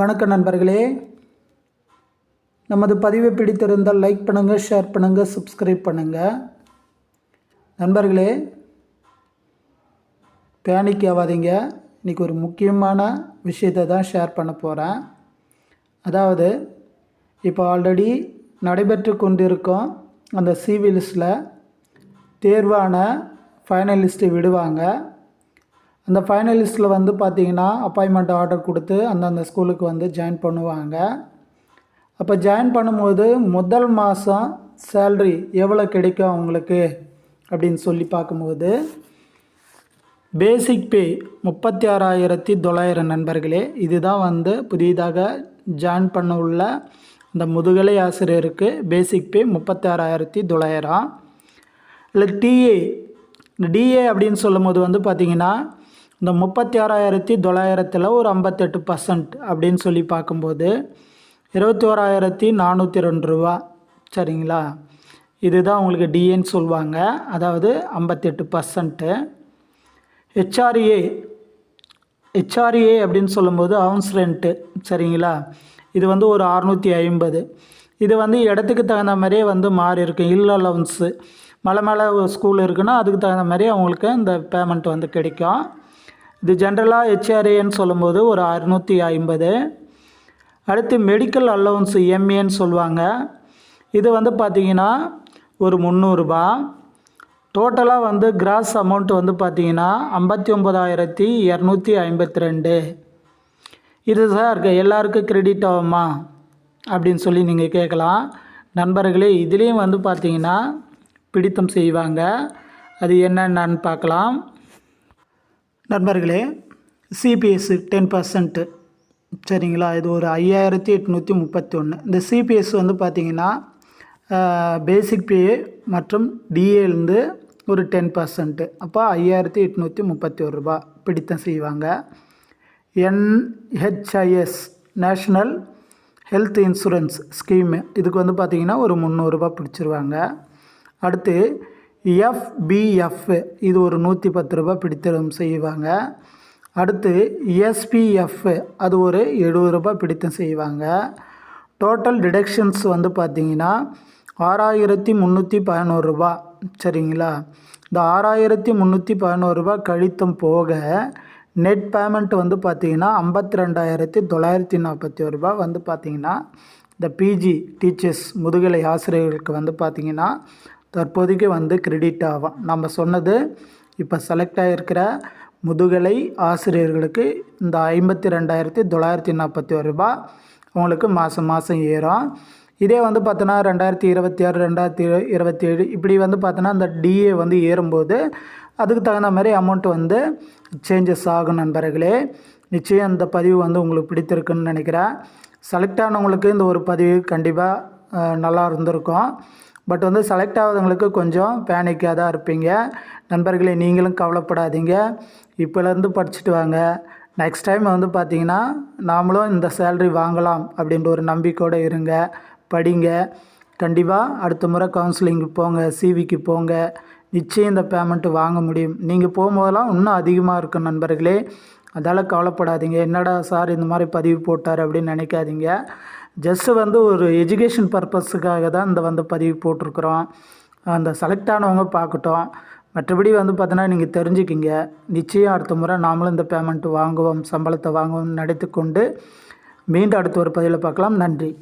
வணக்கம் நண்பர்களே. நமது பதிவை பிடித்திருந்தால் லைக் பண்ணுங்கள் ஷேர் பண்ணுங்கள் சப்ஸ்கிரைப் பண்ணுங்கள் நண்பர்களே பேனிக் ஆகாதீங்க. இன்றைக்கி ஒரு முக்கியமான விஷயத்தை தான் ஷேர் பண்ண போகிறேன் அதாவது இப்போ ஆல்ரெடி நடைபெற்று கொண்டிருக்கும் அந்த சிவில்ஸில் தேர்வான ஃபைனலிஸ்ட்டு விடுவாங்க. அந்த ஃபைனலிஸ்ட்டில் வந்து பார்த்திங்கன்னா அப்பாயின்மெண்ட் ஆர்டர் கொடுத்து அந்தந்த ஸ்கூலுக்கு வந்து ஜாயின் பண்ணுவாங்க. அப்போ ஜாயின் பண்ணும்போது முதல் மாதம் சேல்ரி எவ்வளோ கிடைக்கும் அவங்களுக்கு? அப்படின்னு சொல்லி பார்க்கும்போது பேசிக் பே முப்பத்தி ஆறாயிரத்தி தொள்ளாயிரம் நண்பர்களே இதுதான் வந்து புதிதாக ஜாயின் பண்ண உள்ள இந்த முதுகலை ஆசிரியருக்கு பேசிக் பே முப்பத்தி ஆறாயிரத்தி தொள்ளாயிரம். இல்லை டிஏ இந்த டிஏ அப்படின்னு சொல்லும் போது வந்து பார்த்திங்கன்னா இந்த முப்பத்தி ஆறாயிரத்தி தொள்ளாயிரத்தில் ஒரு ஐம்பத்தெட்டு பர்சன்ட் அப்படின்னு சொல்லி பார்க்கும்போது இருபத்தி ஓராயிரத்தி நானூற்றி ரெண்டு ரூபா. சரிங்களா? இதுதான் உங்களுக்கு டிஏன்னு சொல்லுவாங்க. அதாவது ஐம்பத்தெட்டு பர்சன்ட்டு ஹெச்ஆர்ஏ ஹெச்ஆர்ஏ அப்படின்னு சொல்லும்போது அவுன்ஸ் ரெண்ட்டு சரிங்களா? இது வந்து ஒரு அறநூற்றி ஐம்பது. இது வந்து இடத்துக்கு தகுந்த மாதிரியே வந்து மாறி இருக்கும். இல்லை அலவன்ஸு மலை மேலே ஸ்கூல் இருக்குன்னா அதுக்கு தகுந்த மாதிரி அவங்களுக்கு இந்த பேமெண்ட் வந்து கிடைக்கும். இது ஜென்ரலாக ஹெச்ஆர்ஏன்னு சொல்லும்போது ஒரு அறுநூற்றி ஐம்பது. அடுத்து மெடிக்கல் அலவன்ஸ் எம்ஏன்னு சொல்லுவாங்க. இது வந்து பார்த்திங்கன்னா ஒரு முந்நூறுரூபா டோட்டலாக வந்து கிராஸ் அமௌண்ட் வந்து பார்த்திங்கன்னா ஐம்பத்தி ஒம்பதாயிரத்தி இரநூத்தி ஐம்பத்தி ரெண்டு இது சார் எல்லாருக்கும் கிரெடிட் ஆகுமா? அப்படின்னு சொல்லி நீங்கள் கேட்கலாம். நண்பர்களே இதுலேயும் வந்து பார்த்திங்கன்னா பிடித்தம் செய்வாங்க. அது என்னென்னு பார்க்கலாம். நண்பர்களே சிபிஎஸ் டென் பர்சன்ட்டு சரிங்களா? இது ஒரு ஐயாயிரத்தி எட்நூற்றி முப்பத்தி ஒன்று இந்த சிபிஎஸ் வந்து பார்த்திங்கன்னா பேசிக் பே மற்றும் டிஏலேருந்து ஒரு டென் பர்சன்ட்டு அப்போ ஐயாயிரத்தி எட்நூற்றி முப்பத்தி ஒரு ரூபா. பிடித்தம் செய்வாங்க. NHIS national health insurance scheme இதுக்கு வந்து பார்த்திங்கன்னா ஒரு முந்நூறுரூபா பிடிச்சிருவாங்க. அடுத்து எஃபிஎஃப் இது ஒரு நூற்றி பத்து ரூபா பிடித்தம் செய்வாங்க. அடுத்து எஸ்பிஎஃப் அது ஒரு எழுபது ரூபாய் பிடித்தம் செய்வாங்க. டோட்டல் டிடக்ஷன்ஸ் வந்து பார்த்திங்கன்னா ஆறாயிரத்தி முந்நூற்றி பதினோரு ரூபா சரிங்களா? இந்த ஆறாயிரத்தி முந்நூற்றி பதினோரு ரூபா கழித்தும் போக நெட் பேமெண்ட் வந்து பார்த்திங்கன்னா ஐம்பத்தி ரெண்டாயிரத்தி தொள்ளாயிரத்தி நாற்பத்தி ஒரு ரூபா வந்து பார்த்திங்கன்னா இந்த பிஜி டீச்சர்ஸ் முதுகலை ஆசிரியர்களுக்கு வந்து பார்த்திங்கன்னா தற்போதைக்கு வந்து கிரெடிட் ஆகும் நம்ம சொன்னது இப்போ செலக்ட் ஆகிருக்கிற முதுகலை ஆசிரியர்களுக்கு இந்த ஐம்பத்தி ரெண்டாயிரத்தி தொள்ளாயிரத்தி நாற்பத்தி ஒரு ரூபா உங்களுக்கு மாதம் மாதம் ஏறும். இதே வந்து பார்த்தோன்னா ரெண்டாயிரத்தி இருபத்தி ஆறு ரெண்டாயிரத்தி இருபத்தி ஏழு இப்படி வந்து பார்த்தோன்னா அந்த டிஏ வந்து ஏறும்போது அதுக்கு தகுந்த மாதிரி அமௌண்ட் வந்து சேஞ்சஸ் ஆகும் நண்பர்களே. நிச்சயம் இந்த பதிவு வந்து உங்களுக்கு பிடித்திருக்குன்னு நினைக்கிறேன். செலக்ட் ஆனவங்களுக்கு இந்த ஒரு பதிவு கண்டிப்பாக நல்லா இருந்திருக்கும். பட் வந்து செலக்ட் ஆகாதவங்களுக்கு கொஞ்சம் பேனிக்காக தான் இருப்பீங்க. நண்பர்களே நீங்களும் கவலைப்படாதீங்க. இப்போலேருந்து படிச்சுட்டு வாங்க. நெக்ஸ்ட் டைம் வந்து பார்த்தீங்கன்னா நாமளும் இந்த சேல்ரி வாங்கலாம் அப்படின்ற ஒரு நம்பிக்கையோடு இருங்க. படிங்க. கண்டிப்பாக அடுத்த முறை கவுன்சிலிங்க்கு போங்க சிவிக்கு போங்க. நிச்சயம் இந்த பேமெண்ட்டு வாங்க முடியும். நீங்கள் போகும்போதெல்லாம் இன்னும் அதிகமாக இருக்கும் நண்பர்களே. அதால் கவலைப்படாதீங்க. என்னடா சார் இந்த மாதிரி பதிவு போட்டார் அப்படின்னு நினைக்காதீங்க. ஜஸ்ட்டு வந்து ஒரு எஜுகேஷன் பர்பஸுக்காக தான் இந்த வந்து பதிவு போட்டிருக்குறோம். அந்த செலக்ட் ஆனவங்க பார்க்கட்டும். மற்றபடி வந்து பார்த்தோன்னா நீங்கள் தெரிஞ்சுக்கிங்க. நிச்சயம் அடுத்த முறை நாமளும் இந்த பேமெண்ட்டு வாங்குவோம் சம்பளத்தை வாங்குவோம் நடத்தி கொண்டு மீண்டும் அடுத்த ஒரு பதிவில் பார்க்கலாம். நன்றி.